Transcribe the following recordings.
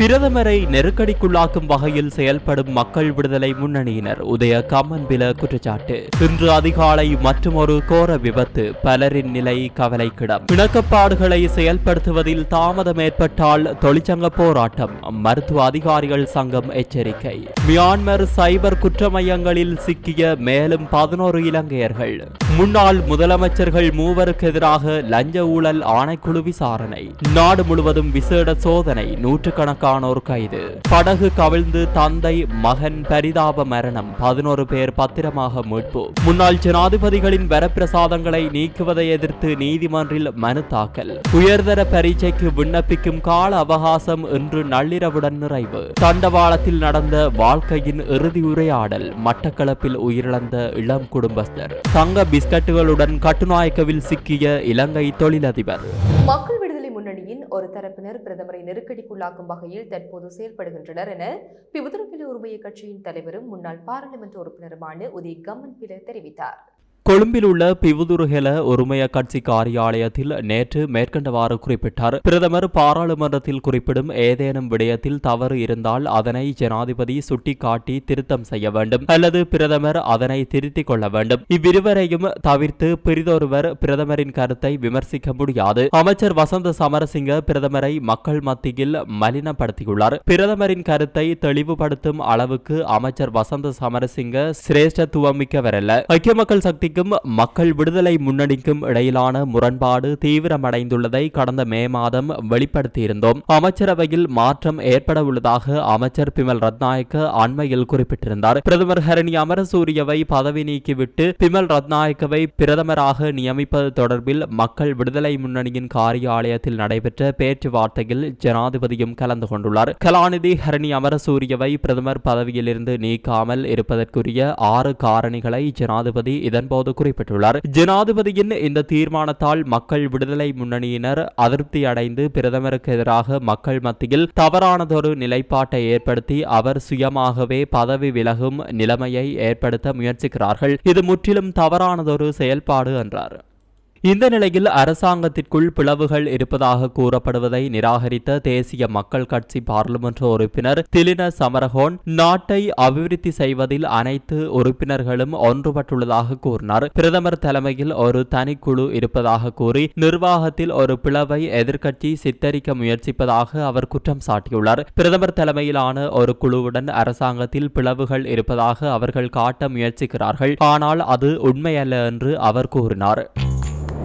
பிரதமரை நெருக்கடிக்குள்ளாக்கும் வகையில் செயல்படும் மக்கள் விடுதலை முன்னணியினர் உதய கம்மன்பில குற்றச்சாட்டு. இன்று அதிகாலை மற்றுமொரு கோர விபத்து பலரின் நிலை கவலைக்கிடம். இணக்கப்பாடுகளை செயல்படுத்துவதில் தாமதம் ஏற்பட்டால் தொழிற்சங்க போராட்டம் மருத்துவ அதிகாரிகள் சங்கம் எச்சரிக்கை. மியான்மர் சைபர் குற்ற மையங்களில் சிக்கிய மேலும் பதினோரு இலங்கையர்கள். முன்னாள் முதலமைச்சர்கள் மூவருக்கு எதிராக லஞ்ச ஊழல் ஆணைக்குழு விசாரணை. நாடு முழுவதும் விசேட சோதனை நூற்றுக்கணக்கானோர் கைது. படகு கவிழ்ந்து தந்தை மகன் பரிதாப மரணம் பதினோரு பேர் பத்திரமாக மீட்பு. முன்னாள் ஜனாதிபதிகளின் வரப்பிரசாதங்களை நீக்குவதை எதிர்த்து நீதிமன்றில் மனு தாக்கல். உயர்தர பரீட்சைக்கு விண்ணப்பிக்கும் கால அவகாசம் இன்று நள்ளிரவுடன் நிறைவு. தண்டவாளத்தில் நடந்த வாழ்க்கையின் இறுதி உரையாடல் மட்டக்களப்பில் உயிரிழந்த இளம் குடும்பஸ்தர் தங்க பிஸ்கட்டுகளுடன் கட்டுநாயக்கவில் சிக்கிய இலங்கை தொழிலதிபர். மக்கள் விடுதலை முன்னணியின் ஒரு தரப்பினர் பிரதமரை நெருக்கடிக்குள்ளாக்கும் வகையில் தற்போது செயல்படுகின்றனர் என பிபுதரப்பில உரிமைய கட்சியின் தலைவரும் முன்னாள் பாராளுமன்ற உறுப்பினருமான உதய கம்மன் பில தெரிவித்தார். கொழும்பில் உள்ள பிவுதுருகெல ஒருமைய கட்சி காரியாலயத்தில் நேற்று மேற்கண்டவாறு குறிப்பிட்டார். பிரதமர் பாராளுமன்றத்தில் குறிப்பிடும் ஏதேனும் விடயத்தில் தவறு இருந்தால் அதனை ஜனாதிபதி சுட்டிக்காட்டி திருத்தம் செய்ய வேண்டும். அல்லது பிரதமர் அதனை திருத்திக் கொள்ள வேண்டும். இவ்விருவரையும் தவிர்த்து பிரிதொருவர் பிரதமரின் கருத்தை விமர்சிக்க முடியாது. அமைச்சர் வசந்த சமரசிங்க பிரதமரை மக்கள் மத்தியில் மலினப்படுத்தியுள்ளார். பிரதமரின் கருத்தை தெளிவுபடுத்தும் அளவுக்கு அமைச்சர் வசந்த சமரசிங்க சிரேஷ்டத்துவமிக்கவரல்ல. ஐக்கிய மக்கள் சக்திக்கும் மக்கள் விடுதலை முன்னணிக்கும் இடையிலான முரண்பாடு தீவிரமடைந்துள்ளதை கடந்த மே மாதம் வெளிப்படுத்தியிருந்தோம். அமைச்சரவையில் மாற்றம் ஏற்பட உள்ளதாக அமைச்சர் பிமல் ரத்நாயக்க அண்மையில் குறிப்பிட்டிருந்தார். பிரதமர் ஹரணி அமரசூரியவை பதவி நீக்கிவிட்டு பிமல் ரத்நாயக்கவை பிரதமராக நியமிப்பது தொடர்பில் மக்கள் விடுதலை முன்னணியின் காரியாலயத்தில் நடைபெற்ற பேச்சுவார்த்தையில் ஜனாதிபதியும் கலந்து கொண்டுள்ளார். கலாநிதி ஹரணி அமரசூரியவை பிரதமர் பதவியிலிருந்து நீக்காமல் இருப்பதற்குரிய ஆறு காரணிகளை ஜனாதிபதி இதன்போது குறிப்பிட்டுள்ளார். ஜனாதிபதியின் இந்த தீர்மானத்தால் மக்கள் விடுதலை முன்னணியினர் அதிருப்தி அடைந்து பிரதமருக்கு எதிராக மக்கள் மத்தியில் தவறானதொரு நிலைப்பாட்டை ஏற்படுத்தி அவர் சுயமாகவே பதவி விலகும் நிலைமையை ஏற்படுத்த முயற்சிக்கிறார்கள். இது முற்றிலும் தவறானதொரு செயல்பாடு என்றார். இந்த நிலையில் அரசாங்கத்திற்குள் பிளவுகள் இருப்பதாக கூறப்படுவதை நிராகரித்த தேசிய மக்கள் கட்சி பாராளுமன்ற உறுப்பினர் திலின சமரகோன் நாட்டை அபிவிருத்தி செய்வதில் அனைத்து உறுப்பினர்களும் ஒன்றுபட்டுள்ளதாக கூறினார். பிரதமர் தலைமையில் ஒரு தனிக்குழு இருப்பதாக கூறி நிர்வாகத்தில் ஒரு பிளவை எதிர்க்கட்சி சித்தரிக்க முயற்சிப்பதாக அவர் குற்றம் சாட்டியுள்ளார். பிரதமர் தலைமையிலான ஒரு குழுவுடன் அரசாங்கத்தில் பிளவுகள் இருப்பதாக அவர்கள் காட்ட முயற்சிக்கிறார்கள். ஆனால் அது உண்மையல்ல என்று அவர் கூறினார்.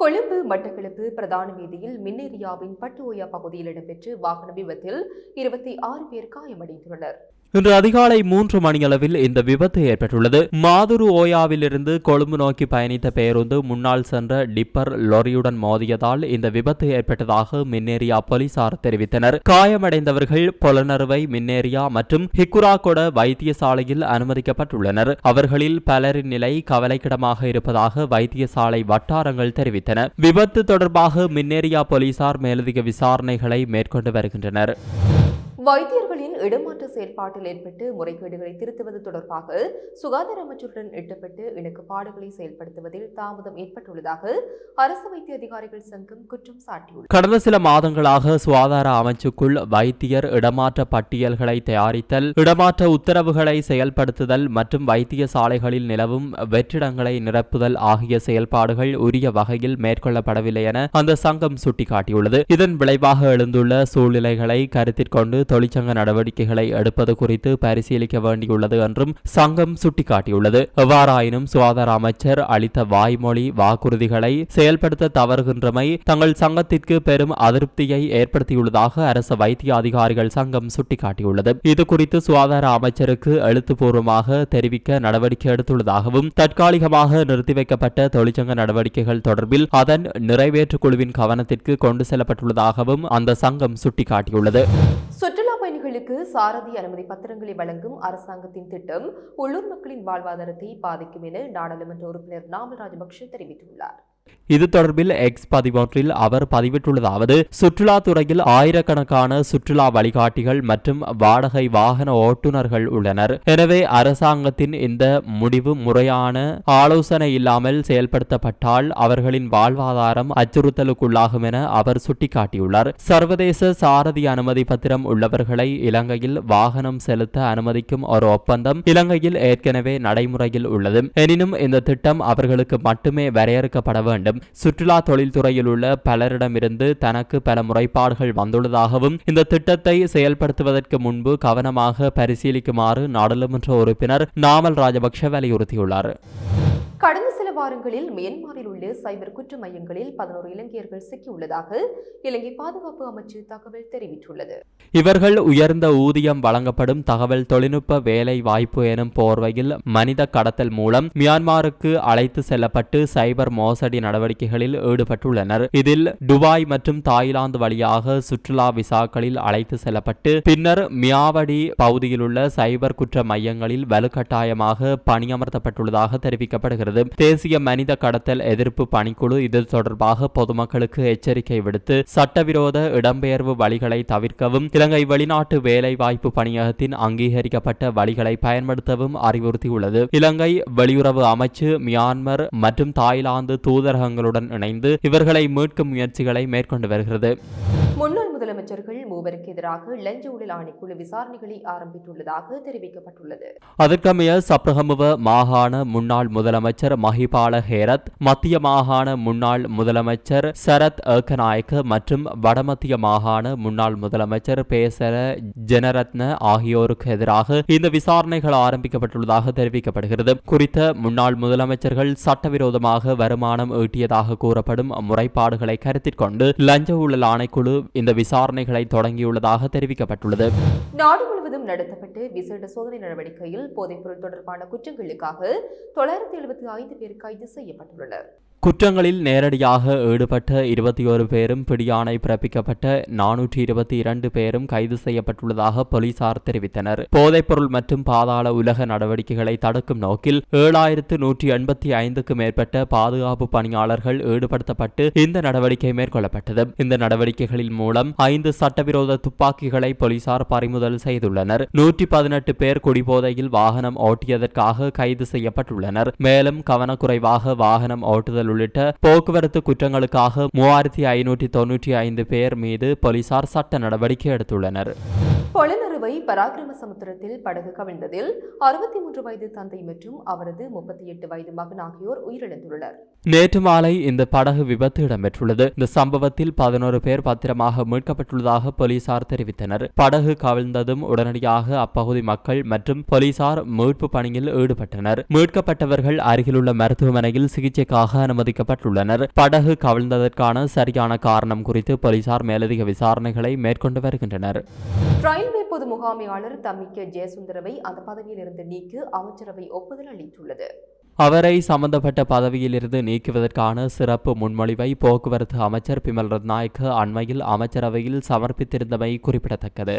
கொழும்பு மட்டக்களப்பு பிரதான வீதியில் மின்னேரியாவின் பட்டுஓயா பகுதியில் இடம்பெற்று வாகன விபத்தில் இருபத்தி ஆறு பேர் காயமடைந்துள்ளனர். இன்று அதிகாலை மூன்று மணியளவில் இந்த விபத்து ஏற்பட்டுள்ளது. மாதுரு ஓயாவிலிருந்து கொழும்பு நோக்கி பயணித்த பேருந்து முன்னால் சென்ற டிப்பர் லொரியுடன் மோதியதால் இந்த விபத்து ஏற்பட்டதாக மின்னேரியா போலீசார் தெரிவித்தனர். காயமடைந்தவர்கள் பொலனறுவை மின்னேரியா மற்றும் ஹிக்குராகொட வைத்தியசாலையில் அனுமதிக்கப்பட்டுள்ளனர். அவர்களில் பலரின் நிலை கவலைக்கிடமாக இருப்பதாக வைத்தியசாலை வட்டாரங்கள் தெரிவித்தன. விபத்து தொடர்பாக மின்னேரியா போலீசார் மேலதிக விசாரணைகளை மேற்கொண்டு வருகின்றனர். வைத்தியர்களின் இடமாற்ற செயல்பாட்டில் ஏற்பட்டு முறைகேடுகளை திருத்துவது தொடர்பாக சுகாதார அமைச்சருடன் எட்டப்பட்டு இணக்கப்பாடுகளை செயல்படுத்துவதில் தாமதம் ஏற்பட்டுள்ளதாக அரசு வைத்திய அதிகாரிகள் சங்கம் குற்றம் சாட்டியுள்ளது. கடந்த சில மாதங்களாக சுகாதார அமைச்சுக்குள் வைத்தியர் இடமாற்ற பட்டியல்களை தயாரித்தல் இடமாற்ற உத்தரவுகளை செயல்படுத்துதல் மற்றும் வைத்தியசாலைகளில் நிலவும் வெற்றிடங்களை நிரப்புதல் ஆகிய செயல்பாடுகள் உரிய வகையில் மேற்கொள்ளப்படவில்லை என அந்த சங்கம் சுட்டிக்காட்டியுள்ளது. இதன் விளைவாக எழுந்துள்ள சூழ்நிலைகளை கருத்தில் கொண்டு தொழிற்சங்க நடவடிக்கைகளை எடுப்பது குறித்து பரிசீலிக்க வேண்டியுள்ளது என்றும் சங்கம் சுட்டிக்காட்டியுள்ளது. எவ்வாறாயினும் சுகாதார அமைச்சர் அளித்த வாய்மொழி வாக்குறுதிகளை செயல்படுத்த தவறுகின்றமை தங்கள் சங்கத்திற்கு பெரும் அதிருப்தியை ஏற்படுத்தியுள்ளதாக அரசு வைத்திய அதிகாரிகள் சங்கம் சுட்டிக்காட்டியுள்ளது. இது குறித்து சுகாதார அமைச்சருக்கு எழுத்துப்பூர்வமாக தெரிவிக்க நடவடிக்கை எடுத்துள்ளதாகவும் தற்காலிகமாக நிறுத்தி வைக்கப்பட்ட தொழிற்சங்க நடவடிக்கைகள் தொடர்பில் அதன் நிறைவேற்று குழுவின் கவனத்திற்கு கொண்டு செல்லப்பட்டுள்ளதாகவும் அந்த சங்கம் சுட்டிக்காட்டியுள்ளது. மாணவர்களுக்கு சாரதி அனுமதி பத்திரங்களை வழங்கும் அரசாங்கத்தின் திட்டம் உள்ளூர் மக்களின் வாழ்வாதாரத்தை பாதிக்கும் என நாடாளுமன்ற உறுப்பினர் நாமல் ராஜபக்ஷ தெரிவித்துள்ளார். இது தொடர்பில் எக்ஸ் பதிவொன்றில் அவர் பதிவிட்டுள்ளதாவது சுற்றுலாத்துறையில் ஆயிரக்கணக்கான சுற்றுலா வழிகாட்டிகள் மற்றும் வாடகை வாகன ஓட்டுநர்கள் உள்ளனர். எனவே அரசாங்கத்தின் இந்த முடிவு முறையான ஆலோசனை இல்லாமல் செயல்படுத்தப்பட்டால் அவர்களின் வாழ்வாதாரம் அச்சுறுத்தலுக்குள்ளாகும் என அவர் சுட்டிக்காட்டியுள்ளார். சர்வதேச சாரதி அனுமதி பத்திரம் உள்ளவர்களை இலங்கையில் வாகனம் செலுத்த அனுமதிக்கும் ஒரு ஒப்பந்தம் இலங்கையில் ஏற்கனவே நடைமுறையில் உள்ளது. எனினும் இந்த திட்டம் அவர்களுக்கு மட்டுமே வரையறுக்கப்பட வேண்டும். சுற்றுலா தொழில்துறையில் உள்ள பலரிடமிருந்து தனக்கு பல முறைப்பாடுகள் வந்துள்ளதாகவும் இந்த திட்டத்தை செயல்படுத்துவதற்கு முன்பு கவனமாக பரிசீலிக்குமாறு நாடாளுமன்ற உறுப்பினர் நாமல் ராஜபக்ஷ வலியுறுத்தியுள்ளார். கடந்த வாரங்களில் மியன்மாரில் உள்ள சைபர் குற்ற மையங்களில் பதினோரு இலங்கையர்கள் சிக்கியுள்ளதாக இலங்கை பாதுகாப்பு அமைச்சு தகவல் தெரிவித்துள்ளது. இவர்கள் உயர்ந்த ஊதியம் வழங்கப்படும் தகவல் தொழில்நுட்ப வேலை வாய்ப்பு எனும் போர்வையில் மனித கடத்தல் மூலம் மியான்மாருக்கு அழைத்து செல்லப்பட்டு சைபர் மோசடி நடவடிக்கைகளில் ஈடுபட்டுள்ளனர். இதில் துபாய் மற்றும் தாய்லாந்து வழியாக சுற்றுலா விசாக்களில் அழைத்து செல்லப்பட்டு பின்னர் மியாவடி பகுதியில் உள்ள சைபர் குற்ற மையங்களில் வலுக்கட்டாயமாக பணியமர்த்தப்பட்டுள்ளதாக தெரிவிக்கப்படுகிறது. தேசிய மனித கடத்தல் எதிர்ப்பு பணிக்குழு இது தொடர்பாக பொதுமக்களுக்கு எச்சரிக்கை விடுத்து சட்டவிரோத இடம்பெயர்வு வழிகளை தவிர்க்கவும் இலங்கை வெளிநாட்டு வேலைவாய்ப்பு பணியகத்தின் அங்கீகரிக்கப்பட்ட வழிகளை பயன்படுத்தவும் அறிவுறுத்தியுள்ளது. இலங்கை வெளியுறவு அமைச்சு மியான்மர் மற்றும் தாய்லாந்து தூதரகங்களுடன் இணைந்து இவர்களை மீட்கும் முயற்சிகளை மேற்கொண்டு வருகிறது. முன்னாள் முதலமைச்சர்கள் மூவருக்கு எதிராக லஞ்ச ஊழல் ஆணைக்குழு விசாரணைகளை ஆரம்பித்துள்ளதாக தெரிவிக்கப்பட்டுள்ளது. அதற்கமைய சப்ரகமுவ மாகாண முன்னாள் முதலமைச்சர் மஹிபால ஹேரத் மத்திய மாகாண முன்னாள் முதலமைச்சர் சரத் ஏக்கநாயக்க மற்றும் வடமத்திய மாகாண முன்னாள் முதலமைச்சர் பேசர ஜெனரத்ன ஆகியோருக்கு எதிராக இந்த விசாரணைகள் ஆரம்பிக்கப்பட்டுள்ளதாக தெரிவிக்கப்படுகிறது. குறித்த முன்னாள் முதலமைச்சர்கள் சட்டவிரோதமாக வருமானம் ஈட்டியதாக கூறப்படும் முறைப்பாடுகளை கருத்தில் கொண்டு லஞ்ச ஊழல் ஆணைக்குழு இந்த விசாரணை விசாரணைகளை தொடங்கியுள்ளதாக தெரிவிக்கப்பட்டுள்ளது. நாடு முழுவதும் நடத்தப்பட்டு விசேட சோதனை நடவடிக்கையில் போதைப்பொருள் தொடர்பான குற்றங்களுக்காக தொள்ளாயிரத்தி எழுபத்தி ஐந்து பேர் கைது செய்யப்பட்டுள்ளனர். குற்றங்களில் நேரடியாக ஈடுபட்ட இருபத்தி ஒரு பேரும் பிடியாணை பிறப்பிக்கப்பட்ட நானூற்றி இருபத்தி இரண்டு பேரும் கைது செய்யப்பட்டுள்ளதாக போலீசார் தெரிவித்தனர். போதைப்பொருள் மற்றும் பாதாள உலக நடவடிக்கைகளை தடுக்கும் நோக்கில் ஏழாயிரத்து நூற்றி எண்பத்தி ஐந்துக்கு மேற்பட்ட பாதுகாப்பு பணியாளர்கள் ஈடுபடுத்தப்பட்டு இந்த நடவடிக்கை மேற்கொள்ளப்பட்டது. இந்த நடவடிக்கைகளின் மூலம் ஐந்து சட்டவிரோத துப்பாக்கிகளை போலீசார் பறிமுதல் செய்துள்ளனர். நூற்றி பதினெட்டு பேர் குடிபோதையில் வாகனம் ஓட்டியதற்காக கைது செய்யப்பட்டுள்ளனர். மேலும் கவனக்குறைவாக வாகனம் ஓட்டுதல் உள்ளிட்ட போக்குவரத்து குற்றங்களுக்காக மூவாயிரத்தி ஐநூற்றி தொன்னூற்றி ஐந்து பேர் மீது போலீசார் சட்ட நடவடிக்கை எடுத்துள்ளனர். பொலனறுவை பராக்கிரம சமுத்திரத்தில் படகு கவிழ்ந்ததில் அறுபத்தி மூன்று வயது தந்தை மற்றும் அவரது முப்பத்தி எட்டு வயது மகன் ஆகியோர் உயிரிழந்துள்ளனர். நேற்று மாலை இந்த படகு விபத்து இடம்பெற்றுள்ளது. இந்த சம்பவத்தில் பதினோரு பேர் பத்திரமாக மீட்கப்பட்டுள்ளதாக போலீசார் தெரிவித்தனர். படகு கவிழ்ந்ததும் உடனடியாக அப்பகுதி மக்கள் மற்றும் போலீசார் மீட்பு பணியில் ஈடுபட்டனர். மீட்கப்பட்டவர்கள் அருகிலுள்ள மருத்துவமனையில் சிகிச்சைக்காக அனுமதிக்கப்பட்டுள்ளனர். படகு கவிழ்ந்ததற்கான சரியான காரணம் குறித்து போலீசார் மேலதிக விசாரணைகளை மேற்கொண்டு வருகின்றனர். ரயில்வே முகாமையாளர் தம்மிக்க ஜெயசுந்தரவை அந்த பதவியிலிருந்து நீக்க அமைச்சரவை ஒப்புதல் அளித்துள்ளது. அவரை சம்பந்தப்பட்ட பதவியிலிருந்து நீக்குவதற்கான சிறப்பு முன்மொழிவை போக்குவரத்து அமைச்சர் பிமல் ரத்நாயக்க அண்மையில் அமைச்சரவையில் சமர்ப்பித்திருந்தமை குறிப்பிடத்தக்கது.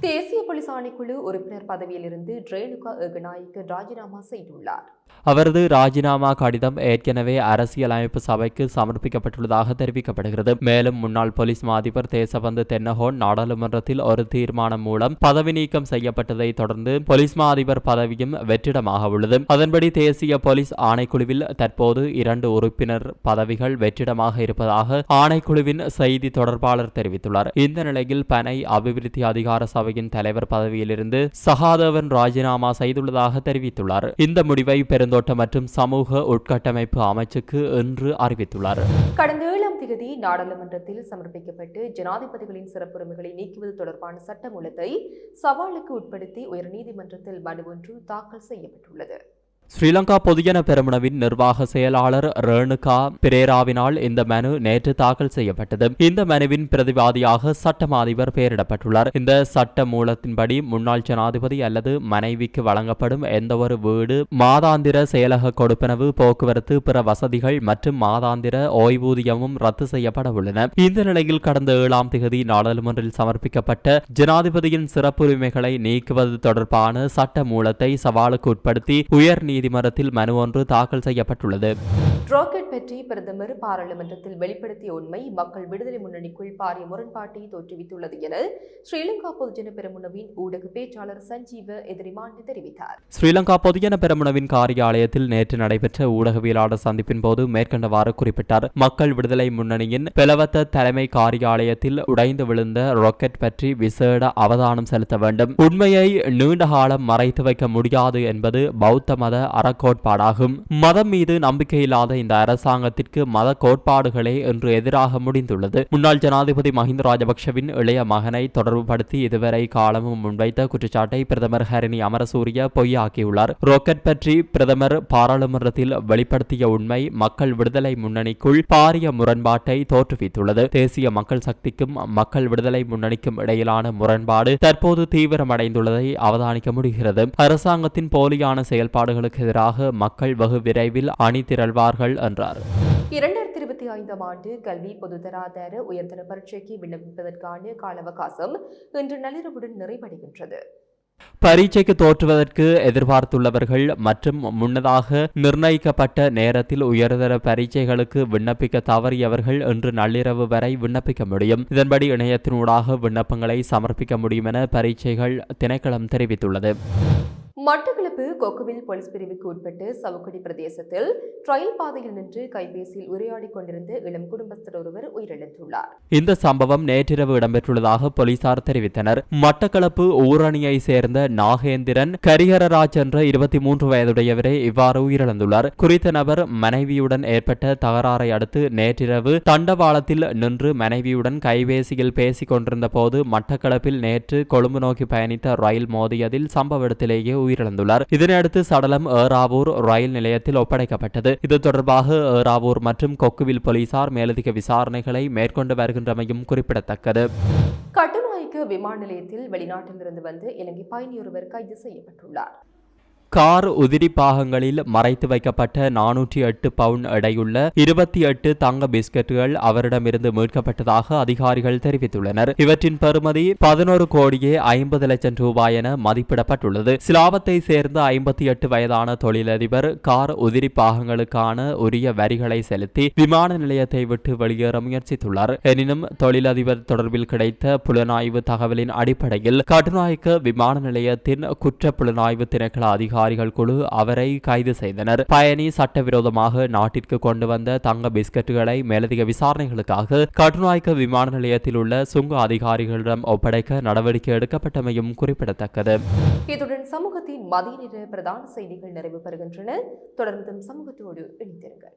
தேசிய போலீஸ் ஆணைக்குழு உறுப்பினர் பதவியிலிருந்து ரேணுகா ஏகநாயக்க ராஜினாமா செய்துள்ளார். அவரது ராஜினாமா கடிதம் ஏற்கனவே அரசியலமைப்பு சபைக்கு சமர்ப்பிக்கப்பட்டுள்ளதாக தெரிவிக்கப்படுகிறது. மேலும் முன்னாள் போலீஸ் மாதிபர் தேசபந்து தென்னகோன் நாடாளுமன்றத்தில் ஒரு தீர்மானம் மூலம் பதவி நீக்கம் செய்யப்பட்டதை தொடர்ந்து போலீஸ் மாதிபர் பதவியும் வெற்றிடமாக உள்ளது. அதன்படி தேசிய போலீஸ் ஆணைக்குழுவில் தற்போது இரண்டு உறுப்பினர் பதவிகள் வெற்றிடமாக இருப்பதாக ஆணைக்குழுவின் செய்தி தொடர்பாளர் தெரிவித்துள்ளார். இந்த நிலையில் பனை அபிவிருத்தி அதிகார சபையின் தலைவர் பதவியிலிருந்து சகாதேவன் ராஜினாமா செய்துள்ளதாக தெரிவித்துள்ளார். இந்த முடிவை பெருந்தோட்ட மற்றும் சமூக உட்கட்டமைப்பு அமைச்சுக்கு இன்று அறிவித்துள்ளார். கடந்த ஏழாம் தேதி நாடாளுமன்றத்தில் சமர்ப்பிக்கப்பட்டு ஜனாதிபதிகளின் சிறப்புரிமைகளை நீக்குவது தொடர்பான சட்டமூலத்தை சவாலுக்கு உட்படுத்தி உயர்நீதிமன்றத்தில் மனு ஒன்று தாக்கல் செய்யப்பட்டுள்ளது. ஸ்ரீலங்கா பொதுஜன பெருமனவின் நிர்வாக செயலாளர் ரேணுகா பிரேராவினால் இந்த மனு நேற்று தாக்கல் செய்யப்பட்டது. இந்த மனுவின் பிரதிவாதியாக சட்டம் அதிபர் பெயரிடப்பட்டுள்ளார். இந்த சட்ட மூலத்தின்படி முன்னாள் ஜனாதிபதி அல்லது மனைவிக்கு வழங்கப்படும் எந்தவொரு வீடு மாதாந்திர செயலக கொடுப்பனவு போக்குவரத்து பிற வசதிகள் மற்றும் மாதாந்திர ஓய்வூதியமும் ரத்து செய்யப்பட உள்ளன இந்த நிலையில் கடந்த ஏழாம் தேதி நாடாளுமன்றில் சமர்ப்பிக்கப்பட்ட ஜனாதிபதியின் சிறப்புரிமைகளை நீக்குவது தொடர்பான சட்ட மூலத்தை சவாலுக்கு உட்படுத்தி உயர் நீதிமன்றத்தில் மனு ஒன்று தாக்கல் செய்யப்பட்டுள்ளது. ராக்கெட் பற்றி பிரதமர் பாராளுமன்றத்தில் வெளிப்படுத்திய உண்மை மக்கள் விடுதலை முன்னணிக்குள் பாரிய முரண்பாட்டை தோற்றுவித்துள்ளது என ஸ்ரீலங்கா பொதுஜன பெரமுனவின் ஊடக பேச்சாளர் சஞ்சீவ எதிரிமாண்டு தெரிவித்தார். ஸ்ரீலங்கா பொதுஜன பெரமுனவின் காரியாலயத்தில் நேற்று நடைபெற்ற ஊடகவியலாளர் சந்திப்பின் போது மேற்கண்டவாறு குறிப்பிட்டார். மக்கள் விடுதலை முன்னணியின் பிளவத்த தலைமை காரியாலயத்தில் உடைந்து விழுந்த ராக்கெட் பற்றி விசேட அவதானம் செலுத்த வேண்டும். உண்மையை நீண்ட காலம் மறைத்து வைக்க முடியாது என்பது பௌத்த மத அறக்கோட்பாடாகும். மதம் மீது நம்பிக்கையில்லாத இந்த அரசாங்கத்திற்கு மத கோட்பாடுகளே இன்று எதிராக முடிந்துள்ளது. முன்னாள் ஜனாதிபதி மஹிந்த ராஜபக்ஷவின் இளைய மகனை தொடர்புபடுத்தி இதுவரை காலமும் முன்வைத்த குற்றச்சாட்டை பிரதமர் ஹரிணி அமரசூரிய பொய்யாக்கியுள்ளார். ராக்கெட் பற்றி பிரதமர் பாராளுமன்றத்தில் வெளிப்படுத்திய உண்மை மக்கள் விடுதலை முன்னணிக்குள் பாரிய முரண்பாட்டை தோற்றுவித்துள்ளது. தேசிய மக்கள் சக்திக்கும் மக்கள் விடுதலை முன்னணிக்கும் இடையிலான முரண்பாடு தற்போது தீவிரமடைந்துள்ளதை அவதானிக்க முடிகிறது. அரசாங்கத்தின் போலியான செயல்பாடுகளுக்கு எதிராக மக்கள் வெகு விரைவில் அணி திரள்வார்கள் என்றார். இரண்டாயிரத்தி இருபத்தி ஐந்தாம் ஆண்டு கல்வி பொதுதராதர உயர்தர பரீட்சைக்கு விண்ணப்பிப்பதற்கான கால அவகாசம் இன்று நள்ளிரவுடன் நிறைவடைகின்றது. பரீட்சைக்கு தோற்றுவதற்கு எதிர்பார்த்துள்ளவர்கள் மற்றும் முன்னதாக நிர்ணயிக்கப்பட்ட நேரத்தில் உயர்தர பரீட்சைகளுக்கு விண்ணப்பிக்க தவறியவர்கள் இன்று நள்ளிரவு வரை விண்ணப்பிக்க முடியும். இதன்படி இணையத்தினூடாக விண்ணப்பங்களை சமர்ப்பிக்க முடியும் என பரீட்சைகள் திணைக்களம் தெரிவித்துள்ளது. மட்டக்களப்பு கொக்குவில் போலீஸ் பிரிவுக்கு உட்பட்டு சவுக்கடி பிரதேசத்தில் ரயில் பாதையில் நின்று கைபேசியில் உரையாடிக் கொண்டிருந்த இளம் குடும்பஸ்தர் ஒருவர் உயிரிழந்துள்ளார். இந்த சம்பவம் நேற்றிரவு இடம்பெற்றுள்ளதாக போலீசார் தெரிவித்தனர். மட்டக்களப்பு ஊரணியை சேர்ந்த நாகேந்திரன் கரிகரராஜ் என்ற இருபத்தி மூன்று வயதுடையவரே இவ்வாறு உயிரிழந்துள்ளார். குறித்த நபர் மனைவியுடன் ஏற்பட்ட தகராறை அடுத்து நேற்றிரவு தண்டவாளத்தில் நின்று மனைவியுடன் கைபேசியில் பேசிக் கொண்டிருந்த போது மட்டக்களப்பில் நேற்று கொழும்பு நோக்கி பயணித்த ரயில் மோதியதில் சம்பவ இடத்திலேயே உயிரிழந்துள்ளார். இதனையடுத்து சடலம் ஏராவூர் ரயில் நிலையத்தில் ஒப்படைக்கப்பட்டது. இது தொடர்பாக ஏராவூர் மற்றும் கொக்குவில் போலீசார் மேலதிக விசாரணைகளை மேற்கொண்டு வருகின்றமையும் குறிப்பிடத்தக்கது. கட்டுநாயக்க விமான நிலையத்தில் வெளிநாட்டிலிருந்து வந்து இலங்கை பயணியொருவர் கைது செய்யப்பட்டுள்ளார். கார் உதிரி பாகங்களில் மறைத்து வைக்கப்பட்ட நானூற்றி எட்டு பவுண்ட் எடையுள்ள இருபத்தி எட்டு தங்க பிஸ்கட்டுகள் அவரிடமிருந்து மீட்கப்பட்டதாக அதிகாரிகள் தெரிவித்துள்ளனர். இவற்றின் பெறுமதி பதினோரு கோடியே ஐம்பது லட்சம் ரூபாய் என மதிப்பிடப்பட்டுள்ளது. சிலாபத்தை சேர்ந்த ஐம்பத்தி எட்டு வயதான தொழிலதிபர் கார் உதிரி பாகங்களுக்கான உரிய வரிகளை செலுத்தி விமான நிலையத்தை விட்டு வெளியேற முயற்சித்துள்ளார். எனினும் தொழிலதிபர் தொடர்பில் கிடைத்த புலனாய்வு தகவலின் அடிப்படையில் கட்டுநாயக்க விமான நிலையத்தின் குற்ற புலனாய்வு திணைக்கள அதிகாரி அதிகாரிகள் குழு அவரை கைது செய்தனர். பயணி சட்டவிரோதமாக நாட்டிற்கு கொண்டு வந்த தங்க பிஸ்கட்டுகளை மேலதிக விசாரணைகளுக்காக கட்டுநாய்க்க விமான நிலையத்தில் உள்ள சுங்க அதிகாரிகளிடம் ஒப்படைக்க நடவடிக்கை எடுக்கப்பட்டமையும் குறிப்பிடத்தக்கது. இத்துடன் சமூகத்தின் மதிய நேர பிரதான செய்திகள் நிறைவு பெறுகின்றன. தொடர்ந்தும் சமூகத்தோடு இணைந்திருங்கள்.